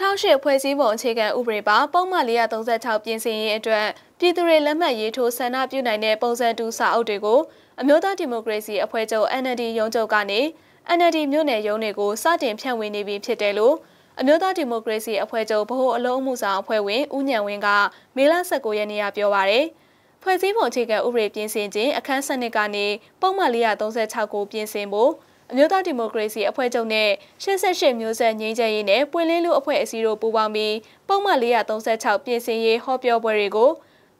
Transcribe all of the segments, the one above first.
2008ဖွဲ့စည်းပုံအခြေခံဥပဒေပါပုံမှန်436ပြင်ဆင်ရေးအတွက်ပြည်သူတွေလက်မှတ်ရေးထိုးဆန္ဒပြုနိုင်တဲ့ပုံစံတူစာအုပ်တွေကိုအမျိုးသားဒီမိုကရေစီအဖွဲ့ချုပ် NLD ရုံးချုပ်ကနေ NLD မြို့နယ်ရုံးတွေကိုစတင်ဖြန့်ဝေနေပြီဖြစ်တယ်လို့အမျိုးသားဒီမိုကရေစီအဖွဲ့ချုပ်ဗဟိုအလုံးမှုဆောင်အဖွဲ့ဝင်ဦးညံဝင်းကမေလ19ရက်နေ့ကပြောပါရယ်ဖွဲ့စည်းပုံအခြေခံဥပဒေပြင်ဆင်ခြင်းအခန်းစနစ်ကနေပုံမှန်436ကိုပြင်ဆင်ဖို့ အမျိုးသားဒီမိုကရေစီအဖွဲ့ချုပ်နဲ့88မျိုးဆက်ငြိမ်းချမ်းရေးနဲ့ပွင့်လင်းလူအဖွဲ့အစည်းတို့ပူးပေါင်းပြီးပုံမှန်436ပြင်ဆင်ရေးဟောပြောပွဲတွေကို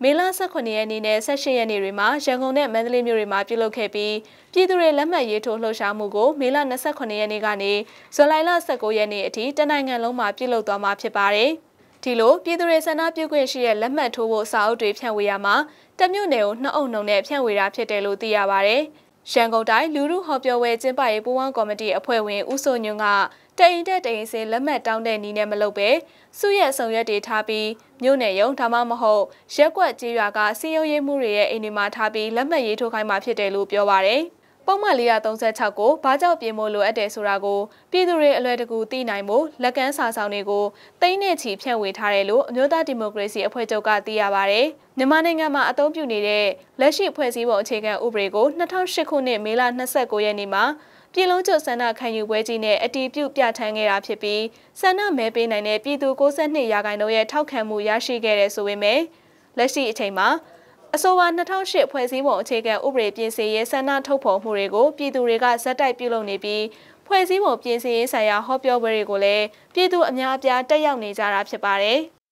မေလ18ရက်နေ့နဲ့18ရက်နေ့တွေမှာရန်ကုန်နဲ့မန္တလေးမြို့တွေမှာပြုလုပ်ခဲ့ပြီးပြည်သူတွေလက်မှတ်ရေးထိုးလှုပ်ရှားမှုကိုမေလ28ရက်နေ့ကနေဇူလိုင်လ19ရက်နေ့အထိတနိုင်ငံလုံးမှာပြုလုပ်သွားမှာဖြစ်ပါတယ်။ဒီလိုပြည်သူတွေဆန္ဒပြုခွင့်ရှိတဲ့လက်မှတ်ထိုးဖို့စာအုပ်တွေဖြန့်ဝေရမှာတမြို့နယ်ကိုနှစ်အုပ်နှုံနဲ့ဖြန့်ဝေတာဖြစ်တယ်လို့သိရပါတယ်။ ရန်ကုန်တိုင်းလူမှုဟောပြောပွဲကျင်းပရေးပူးပေါင်းကော်မတီအဖွဲ့ဝင်ဦးစိုးညွန့်ကတအိမ်တက်တအိမ်စင်လက်မှတ်တောင်းတဲ့နီးနဲ့မလုပ်ပဲစုရက်ဆောင်ရွက်တွေထားပြီးမြို့နယ်ရုံဒါမှမဟုတ်ရက်ကွက်ကြေးရွာကစီယုံရေးမှုတွေရဲ့အိမ်တွေမှာထားပြီးလက်မှတ်ရေးထိုးခိုင်းမှာဖြစ်တယ်လို့ပြောပါရယ်။ ပုံမှန်436ကိုဘာကြောင့်ပြင်ဖို့လိုအပ်တယ်ဆိုတာကိုပြည်သူတွေအလွယ်တကူသိနိုင်ဖို့လက်ကမ်းစာဆောင်တွေကိုတိမ့်နဲ့ချီဖြန့်ဝေထားတယ်လို့အမျိုးသားဒီမိုကရေစီအဖွဲ့ချုပ်ကသိရပါဗျ။မြန်မာနိုင်ငံမှာအသုံးပြုနေတဲ့လက်ရှိဖွဲ့စည်းပုံအခြေခံဥပဒေကို2008ခုနှစ်မေလ29ရက်နေ့မှာပြည်လုံးကျွတ်ဆန္ဒခံယူပွဲကြီးနဲ့အတီးပြုတ်ပြဋ္ဌာန်းခဲ့တာဖြစ်ပြီးဆန္ဒမဲပေးနိုင်တဲ့ပြည်သူ62ရာခိုင်နှုန်းရဲ့ထောက်ခံမှုရရှိခဲ့တဲ့ဆိုပေမဲ့လက်ရှိအချိန်မှာ အဆိုပါ2008ဖွဲ့စည်းပုံအခြေခံဥပဒေပြင်ဆင်ရေးဆန္ဒထုတ်ဖော်မှုတွေကိုပြည်သူတွေကဇက်တိုက်ပြုလုပ်နေပြီးဖွဲ့စည်းပုံပြင်ဆင်ရေးဆိုင်ရာဟောပြောပွဲတွေကိုလည်းပြည်သူအများအပြားတက်ရောက်နေကြတာဖြစ်ပါတယ်။